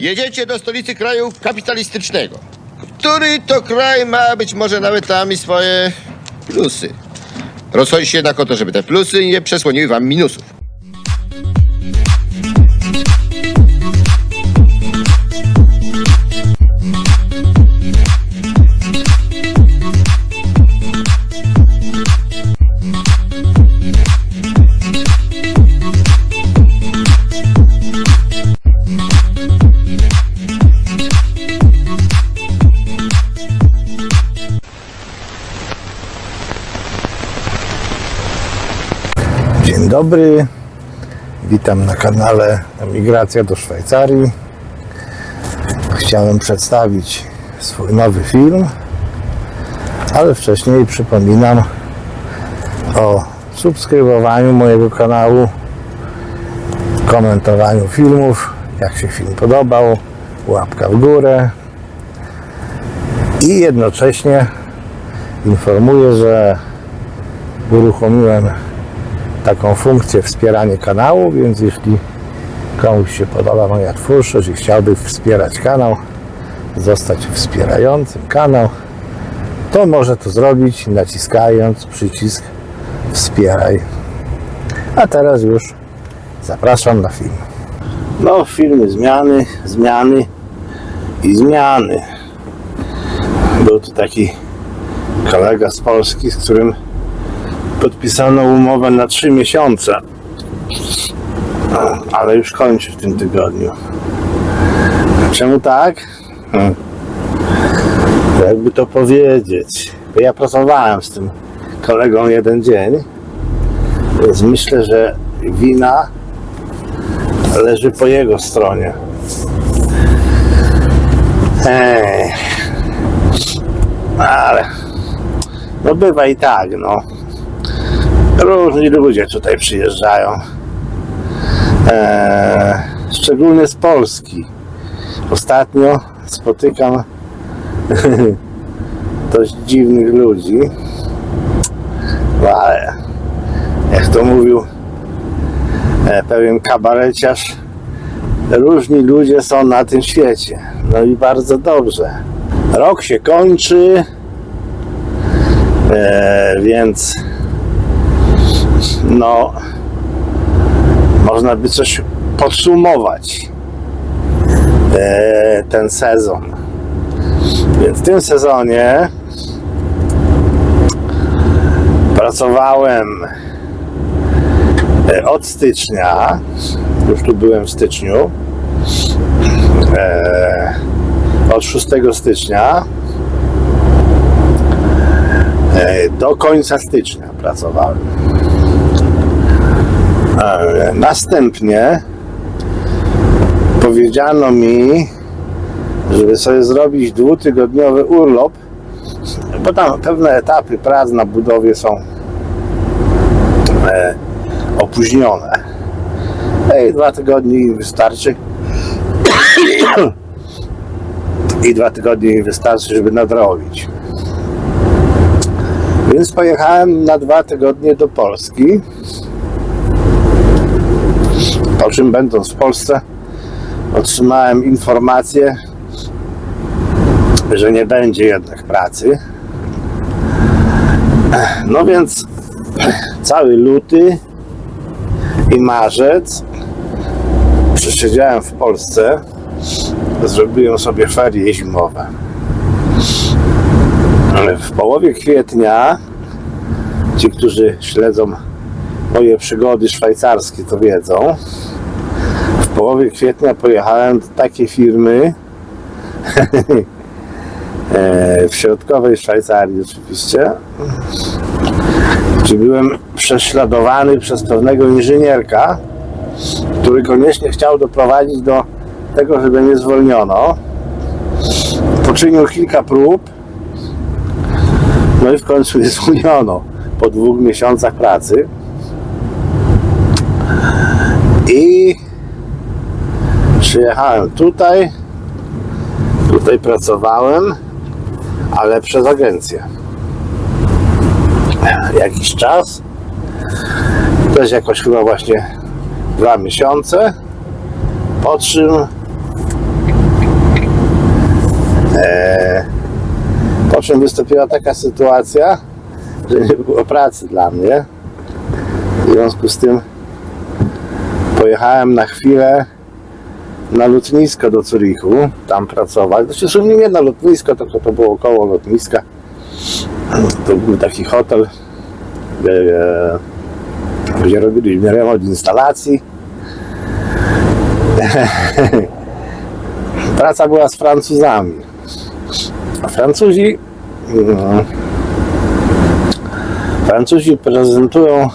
Jedziecie do stolicy kraju kapitalistycznego, który to kraj ma być może nawet tam i swoje plusy. Rozchodzi się jednak o to, żeby te plusy nie przesłoniły wam minusów. Dobry, witam na kanale Emigracja do Szwajcarii. Chciałem przedstawić swój nowy film, ale wcześniej przypominam o subskrybowaniu mojego kanału, komentowaniu filmów, jak się film podobał, łapka w górę. I jednocześnie informuję, że uruchomiłem taką funkcję wspieranie kanału, więc jeśli komuś się podoba moja twórczość i chciałby wspierać kanał, zostać wspierającym kanał, to może to zrobić naciskając przycisk wspieraj. A teraz już zapraszam na film. No, filmy zmiany, zmiany i zmiany. Był tu taki kolega z Polski, z którym podpisano umowę na 3 miesiące, ale już kończy w tym tygodniu. Czemu tak? Hmm. Jakby to powiedzieć. Ja pracowałem z tym kolegą jeden dzień, więc myślę, że wina leży po jego stronie. Ej. Ale no bywa i tak, no. Różni ludzie tutaj przyjeżdżają. Eee, szczególnie z Polski. Ostatnio spotykam dość dziwnych ludzi. No ale jak to mówił e, pewien kabareciarz, różni ludzie są na tym świecie. No i bardzo dobrze. Rok się kończy, e, więc no można by coś podsumować e, ten sezon. Więc w tym sezonie pracowałem e, od stycznia, już tu byłem w styczniu, e, od 6 stycznia e, do końca stycznia pracowałem. E, Następnie powiedziano mi, żeby sobie zrobić dwutygodniowy urlop, bo tam pewne etapy prac na budowie są e, opóźnione. Ej, dwa tygodnie wystarczy. I dwa tygodnie wystarczy, żeby nadrobić. Więc pojechałem na dwa tygodnie do Polski. Po czym będąc w Polsce otrzymałem informację, że nie będzie jednak pracy. No więc cały luty i marzec przesiedziałem w Polsce. Zrobiłem sobie ferie zimowe. W połowie kwietnia ci, którzy śledzą moje przygody szwajcarskie, to wiedzą. W połowie kwietnia pojechałem do takiej firmy e, w środkowej Szwajcarii oczywiście, gdzie byłem prześladowany przez pewnego inżynierka, który koniecznie chciał doprowadzić do tego, żeby mnie zwolniono. Poczynił kilka prób, no i w końcu mnie zwolniono po dwóch miesiącach pracy. I przyjechałem tutaj. Tutaj pracowałem, ale przez agencję. Jakiś czas. Też jakoś chyba właśnie dwa miesiące. Po czym E, po czym wystąpiła taka sytuacja, że nie było pracy dla mnie. W związku z tym pojechałem na chwilę na lotnisko do Zurichu, tam pracować. Znaczy w sumie nie na lotnisko, tylko to było koło lotniska. To był taki hotel, e, gdzie robiliśmy remont instalacji. Praca była z Francuzami. A Francuzi no, Francuzi prezentują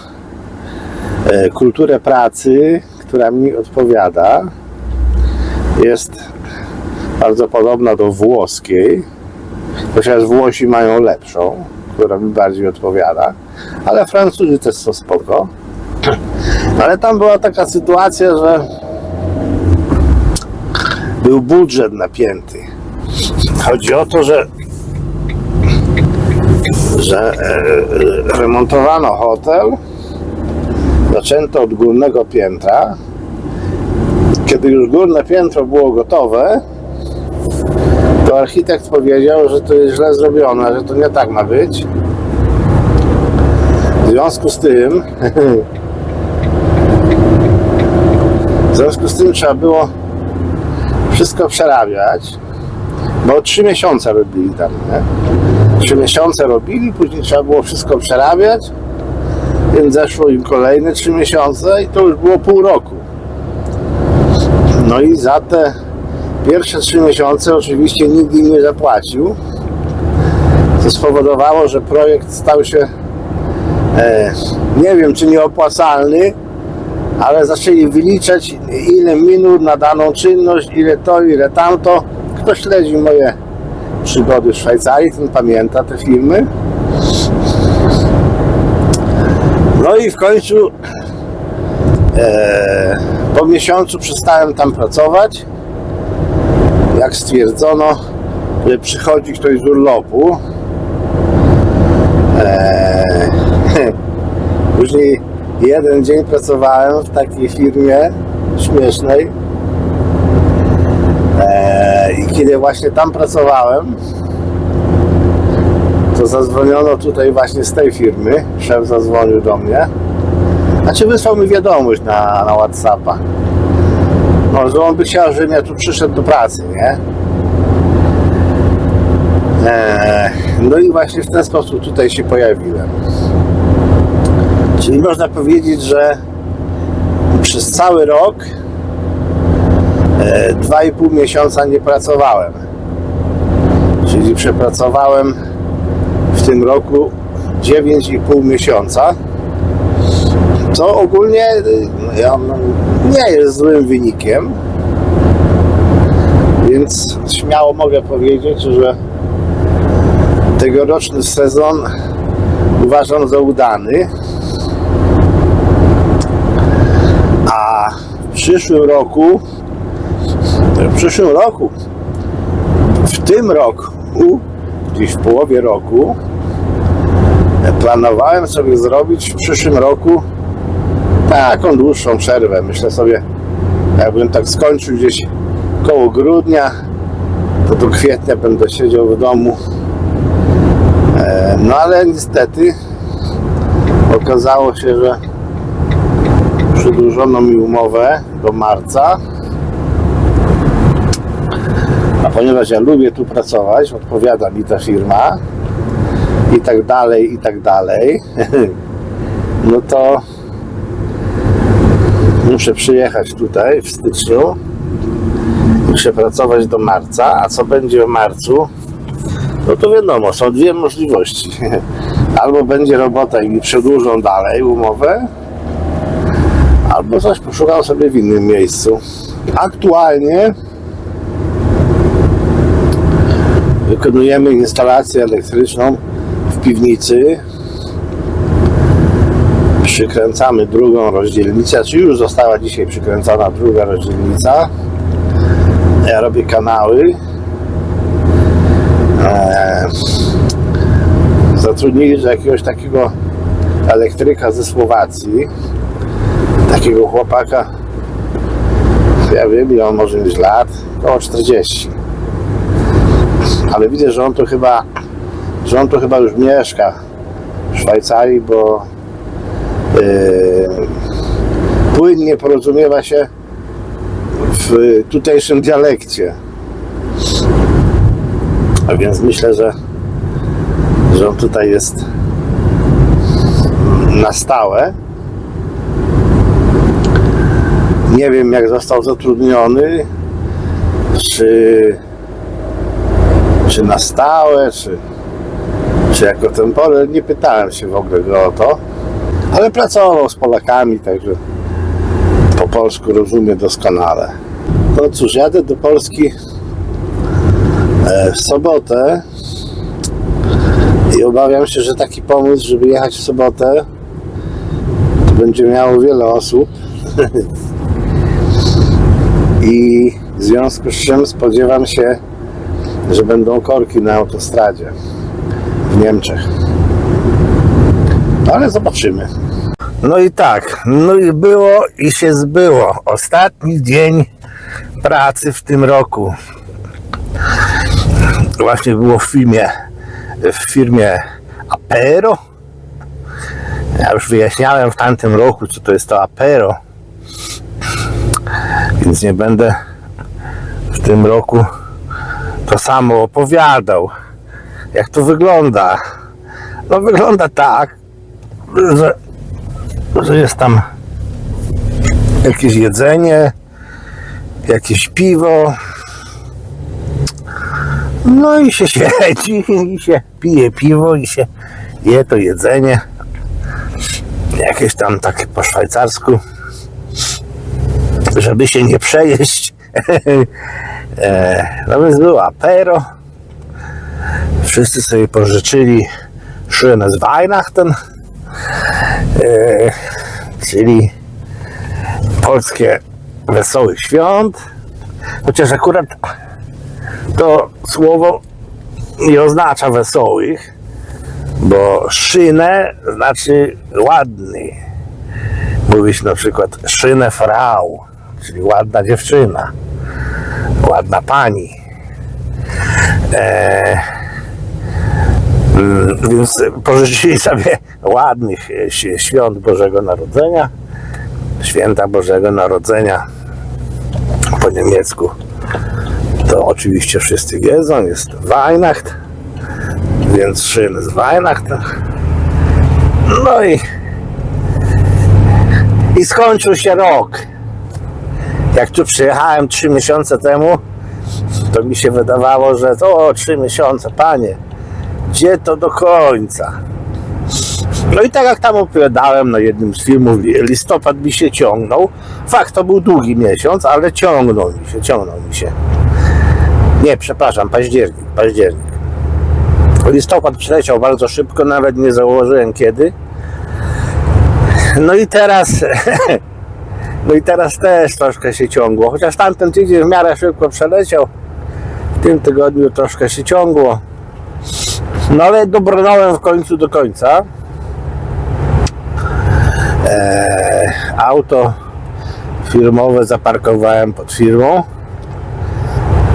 e, kulturę pracy, która mi odpowiada. Jest bardzo podobna do włoskiej, chociaż Włosi mają lepszą, która mi bardziej odpowiada, ale Francuzi też są spoko. Ale tam była taka sytuacja, że był budżet napięty. Chodzi o to, że że e, remontowano hotel. Zaczęto od górnego piętra. Kiedy już górne piętro było gotowe, to architekt powiedział, że to jest źle zrobione, że to nie tak ma być. W związku z tym w związku z tym trzeba było wszystko przerabiać, bo trzy miesiące robili tam, nie? Trzy miesiące robili, później trzeba było wszystko przerabiać, więc zeszło im kolejne trzy miesiące i to już było pół roku. No i za te pierwsze trzy miesiące oczywiście nikt im nie zapłacił, co spowodowało, że projekt stał się e, nie wiem czy nieopłacalny, ale zaczęli wyliczać ile minut na daną czynność, ile to, ile tamto. Kto śledzi moje przygody w Szwajcarii, ten pamięta te filmy. No i w końcu e, po miesiącu przestałem tam pracować. Jak stwierdzono, że przychodzi ktoś z urlopu. E, później jeden dzień pracowałem w takiej firmie śmiesznej. E, I kiedy właśnie tam pracowałem, to zadzwoniono tutaj właśnie z tej firmy. Szef zadzwonił do mnie. Znaczy wysłał mi wiadomość na, na Whatsappa. No, że on by chciał, żebym ja tu przyszedł do pracy, nie? E, no i właśnie w ten sposób tutaj się pojawiłem. Czyli można powiedzieć, że przez cały rok e, i pół miesiąca nie pracowałem. Czyli przepracowałem w tym roku 9,5 miesiąca. Co ogólnie no, nie jest złym wynikiem. Więc śmiało mogę powiedzieć, że tegoroczny sezon uważam za udany. A w przyszłym roku, w przyszłym roku, w tym roku, gdzieś w połowie roku, planowałem sobie zrobić w przyszłym roku taką dłuższą przerwę. Myślę sobie, jakbym tak skończył gdzieś koło grudnia, to do kwietnia będę siedział w domu. E, No ale niestety okazało się, że przedłużono mi umowę do marca. A ponieważ ja lubię tu pracować, odpowiada mi ta firma i tak dalej, i tak dalej, no to muszę przyjechać tutaj w styczniu i przepracować do marca. A co będzie w marcu? No to wiadomo, są dwie możliwości. Albo będzie robota i mi przedłużą dalej umowę, albo coś poszukam sobie w innym miejscu. Aktualnie wykonujemy instalację elektryczną w piwnicy. Przykręcamy drugą rozdzielnicę, czy już została dzisiaj przykręcona druga rozdzielnica. Ja robię kanały. Eee, zatrudnili jakiegoś takiego elektryka ze Słowacji takiego chłopaka, ja wiem ile on może mieć lat, około 40. Ale widzę, że on tu chyba, że on tu chyba już mieszka w Szwajcarii, bo yy, płynnie porozumiewa się w tutejszym dialekcie. A więc myślę, że, że on tutaj jest na stałe. Nie wiem, jak został zatrudniony, czy, czy na stałe, czy, czy jako tempory. Nie pytałem się w ogóle go o to, ale pracował z Polakami, także po polsku rozumie doskonale. No cóż, jadę do Polski e, w sobotę i obawiam się, że taki pomysł, żeby jechać w sobotę, będzie miało wiele osób. I w związku z czym spodziewam się, że będą korki na autostradzie w Niemczech. Ale zobaczymy. No i tak, no i było i się zbyło. Ostatni dzień pracy w tym roku. Właśnie było w firmie, w firmie Apero. Ja już wyjaśniałem w tamtym roku, co to jest to Apero. Więc nie będę w tym roku to samo opowiadał. Jak to wygląda? No wygląda tak, że, że jest tam jakieś jedzenie, jakieś piwo. No i się siedzi, i się pije piwo, i się je to jedzenie. Jakieś tam takie po szwajcarsku, żeby się nie przejeść. E, no więc było apero. Wszyscy sobie pożyczyli schönes Weihnachten, e, czyli polskie wesołych świąt. Chociaż akurat to słowo nie oznacza wesołych, bo szynę znaczy ładny. Mówi się na przykład szynę frau, czyli ładna dziewczyna, ładna pani. E, mm, więc pożyczyli sobie ładnych e, świąt Bożego Narodzenia, święta Bożego Narodzenia po niemiecku. To oczywiście wszyscy wiedzą, jest Weihnacht, więc szyn z Weihnachten. No i, i skończył się rok. Jak tu przyjechałem trzy miesiące temu, to mi się wydawało, że to trzy miesiące, panie, gdzie to do końca? No i tak jak tam opowiadałem na jednym z filmów, listopad mi się ciągnął. Fakt, to był długi miesiąc, ale ciągnął mi się, ciągnął mi się. Nie, przepraszam, październik, październik. Listopad przeleciał bardzo szybko, nawet nie założyłem kiedy. No i teraz, no i teraz też troszkę się ciągło, chociaż tamten tydzień w miarę szybko przeleciał. W tym tygodniu troszkę się ciągło. No ale dobrnąłem w końcu do końca. Eee, auto firmowe zaparkowałem pod firmą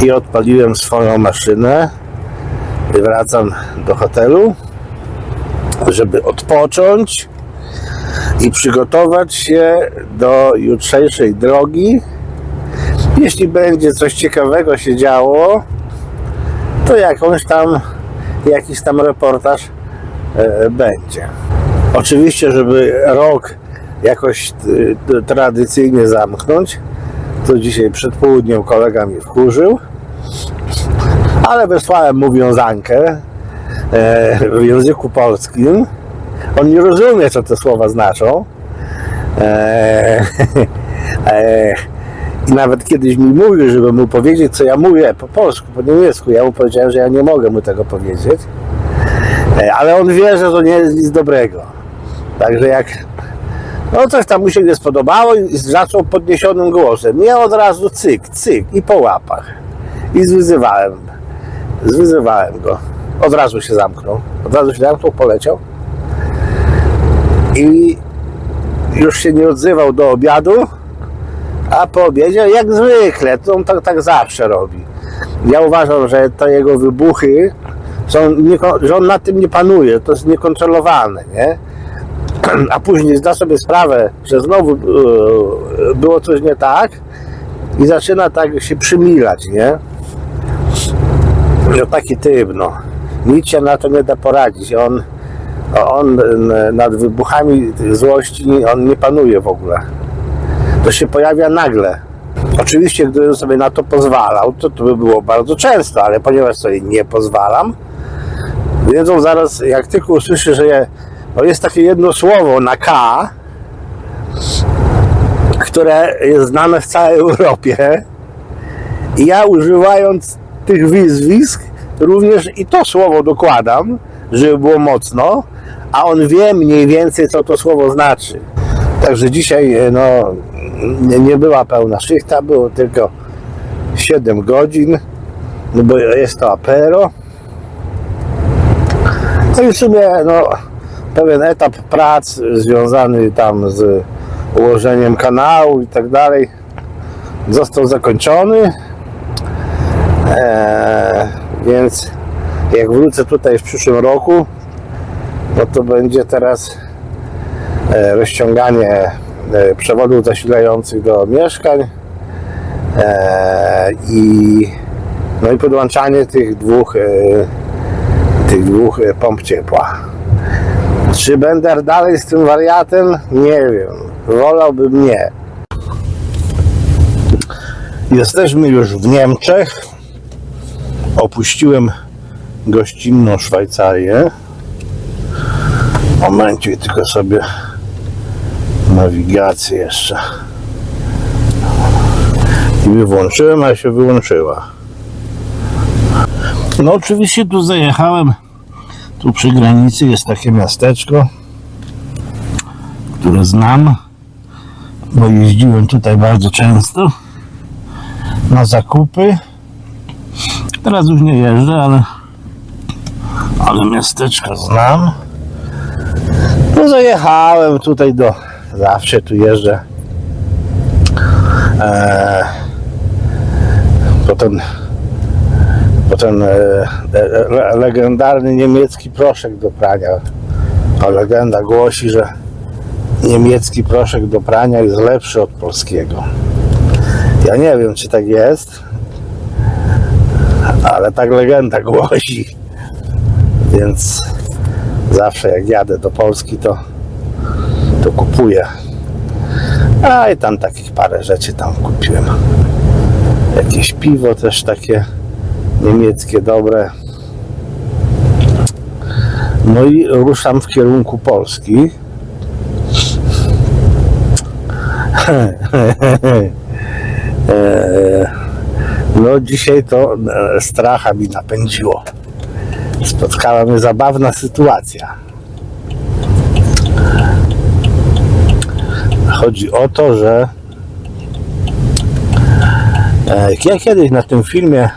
i odpaliłem swoją maszynę. Wracam do hotelu, żeby odpocząć i przygotować się do jutrzejszej drogi. Jeśli będzie coś ciekawego się działo, to jakąś tam, jakiś tam reportaż e, będzie. Oczywiście, żeby rok jakoś y, tradycyjnie zamknąć, to dzisiaj przed południem kolega mnie wkurzył, ale wysłałem mu wiązankę e, w języku polskim. On nie rozumie, co te słowa znaczą. I nawet kiedyś mi mówił, żeby mu powiedzieć, co ja mówię po polsku, po niemiecku. Ja mu powiedziałem, że ja nie mogę mu tego powiedzieć. E, ale on wie, że to nie jest nic dobrego. Także jak no coś tam mu się nie spodobało i zaczął podniesionym głosem. Nie od razu cyk, cyk i po łapach. I zwyzywałem. Zwyzywałem go. Od razu się zamknął. Od razu się zamknął, poleciał. I już się nie odzywał do obiadu, a po obiedzie jak zwykle, to on tak, tak zawsze robi. Ja uważam, że te jego wybuchy są, że on nad tym nie panuje, to jest niekontrolowane, nie? A później zda sobie sprawę, że znowu e, było coś nie tak i zaczyna tak się przymilać, nie? No taki typ, no. Nic się na to nie da poradzić. On, on nad wybuchami złości, on nie panuje w ogóle. To się pojawia nagle. Oczywiście, gdybym sobie na to pozwalał, to to by było bardzo często, ale ponieważ sobie nie pozwalam, on zaraz, jak tylko usłyszy, że je, jest takie jedno słowo na K, które jest znane w całej Europie, i ja używając tych wyzwisk, również i to słowo dokładam, żeby było mocno, a on wie mniej więcej, co to słowo znaczy. Także dzisiaj e, no, nie, nie była pełna szychta, było tylko 7 godzin, no bo jest to apero. No i w sumie no, pewien etap prac związany tam z ułożeniem kanału i tak dalej został zakończony. Eee, więc jak wrócę tutaj w przyszłym roku, no to będzie teraz e, rozciąganie przewodów zasilających do mieszkań e, i no i podłączanie tych dwóch e, tych dwóch e, pomp ciepła. Czy będę dalej z tym wariatem? Nie wiem. Wolałbym nie. Jesteśmy już w Niemczech. Opuściłem gościnną Szwajcarię. Momencie, tylko sobie nawigację jeszcze. I włączyłem, a się wyłączyła. No oczywiście tu zajechałem. Tu przy granicy jest takie miasteczko, które znam, bo jeździłem tutaj bardzo często na zakupy. Teraz już nie jeżdżę, ale, ale miasteczko znam. No zajechałem tutaj do, zawsze tu jeżdżę. Eee, po ten, po ten e, e, legendarny niemiecki proszek do prania. A legenda głosi, że niemiecki proszek do prania jest lepszy od polskiego. Ja nie wiem, czy tak jest, ale tak legenda głosi. Więc zawsze jak jadę do Polski, to, to kupuję. A i tam takich parę rzeczy tam kupiłem. Jakieś piwo też takie niemieckie dobre. No i ruszam w kierunku Polski. Eee, No dzisiaj to e, stracha mi napędziło. Spotkała mnie zabawna sytuacja. Chodzi o to, że e, ja kiedyś na tym filmie,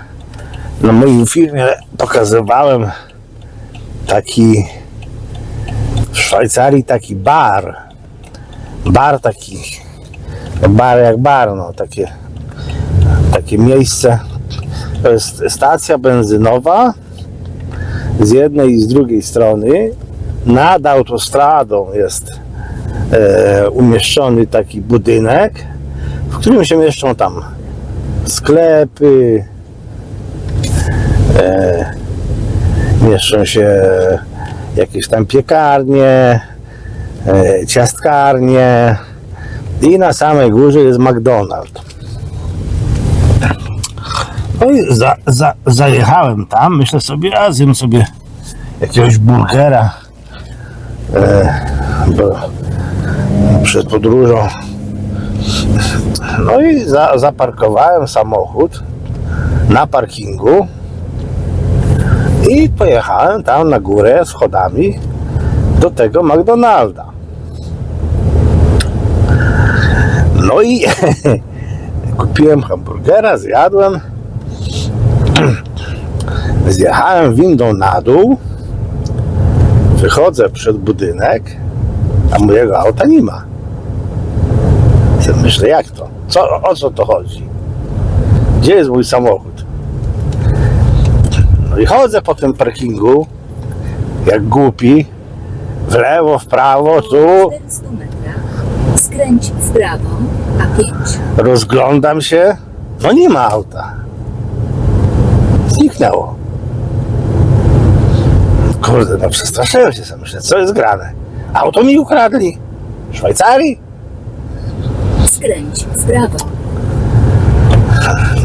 na moim filmie pokazywałem taki w Szwajcarii taki bar. Bar taki, bar jak bar, no takie takie miejsce. To jest stacja benzynowa z jednej i z drugiej strony. Nad autostradą jest e, umieszczony taki budynek, w którym się mieszczą tam sklepy, e, mieszczą się jakieś tam piekarnie, e, ciastkarnie i na samej górze jest McDonald's. No i za, za, zajechałem tam, myślę sobie, a zjem sobie jakiegoś burgera e, bo przed podróżą. No i za, zaparkowałem samochód na parkingu i pojechałem tam na górę schodami do tego McDonalda. No i kupiłem hamburgera, zjadłem. Zjechałem windą na dół, wychodzę przed budynek, a mojego auta nie ma. Myślę, jak to? Co, o co to chodzi? Gdzie jest mój samochód? No i chodzę po tym parkingu, jak głupi, w lewo, w prawo, tu, 400 metrach skręć w prawo, A5. rozglądam się, no nie ma auta. Zniknęło. Kurde, no przestraszyłem się, sobie myślę, co jest grane? Auto mi ukradli? W Szwajcarii? Skręć w prawo.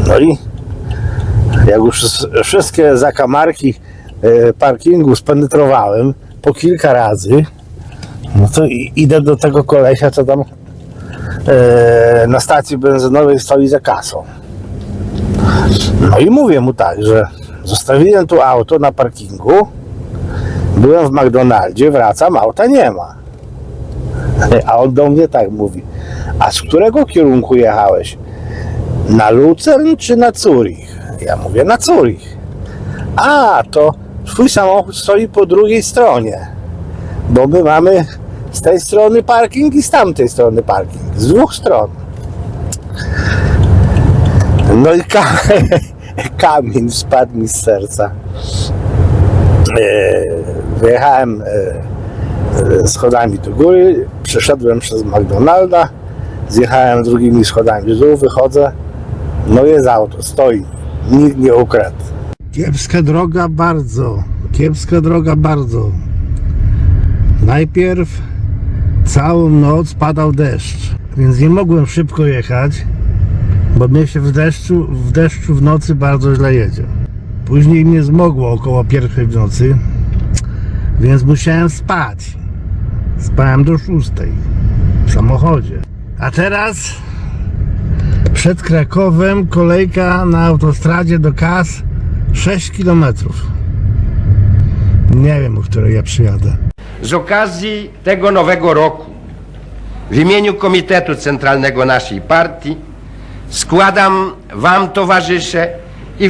No i jak już wszystkie zakamarki e, parkingu spenetrowałem po kilka razy, no to idę do tego kolesia, co tam e, na stacji benzynowej stoi za kasą. No i mówię mu tak, że zostawiłem tu auto na parkingu, byłem w McDonaldzie, wracam, auta nie ma. A on do mnie tak mówi, a z którego kierunku jechałeś? Na Lucern czy na Zurich? Ja mówię na Zurich. A, to twój samochód stoi po drugiej stronie. Bo my mamy z tej strony parking i z tamtej strony parking. Z dwóch stron. No i ka kamień spadł mi z serca. E, Wyjechałem e, e, schodami do góry, przeszedłem przez McDonalda, zjechałem drugimi schodami w dół, wychodzę, no jest auto, stoi, nikt nie ukradł. Kiepska droga bardzo, kiepska droga bardzo. Najpierw całą noc padał deszcz, więc nie mogłem szybko jechać, bo mnie się w deszczu, w deszczu w nocy bardzo źle jedzie. Później mnie zmogło około pierwszej w nocy, więc musiałem spać. Spałem do szóstej w samochodzie. A teraz przed Krakowem kolejka na autostradzie do Kas 6 km. Nie wiem, o której ja przyjadę. Z okazji tego nowego roku w imieniu Komitetu Centralnego naszej partii składam Wam, towarzysze i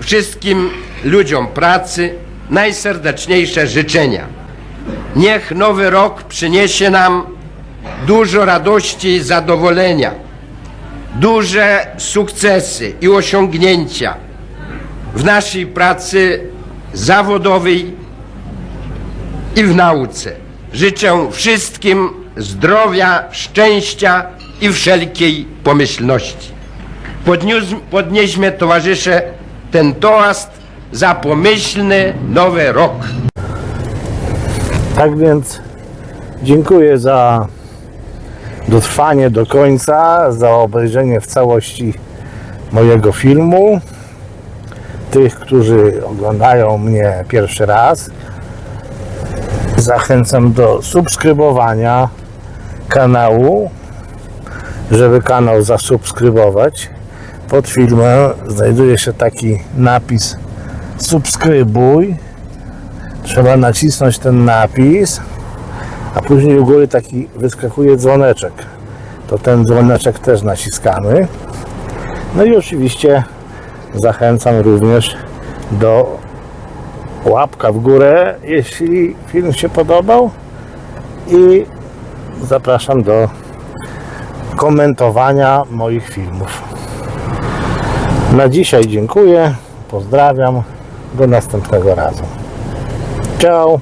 wszystkim ludziom pracy najserdeczniejsze życzenia. Niech nowy rok przyniesie nam dużo radości i zadowolenia, duże sukcesy i osiągnięcia w naszej pracy zawodowej i w nauce. Życzę wszystkim zdrowia, szczęścia i wszelkiej pomyślności. Podniósł, podnieśmy, towarzysze, ten toast za pomyślny nowy rok. Tak więc dziękuję za dotrwanie do końca, za obejrzenie w całości mojego filmu. Tych, którzy oglądają mnie pierwszy raz, zachęcam do subskrybowania kanału, żeby kanał zasubskrybować. Pod filmem znajduje się taki napis subskrybuj. Trzeba nacisnąć ten napis, a później u góry taki wyskakuje dzwoneczek. To ten dzwoneczek też naciskamy. No i oczywiście zachęcam również do łapka w górę, jeśli film się podobał i zapraszam do komentowania moich filmów. Na dzisiaj dziękuję, pozdrawiam, do następnego razu. Ciao!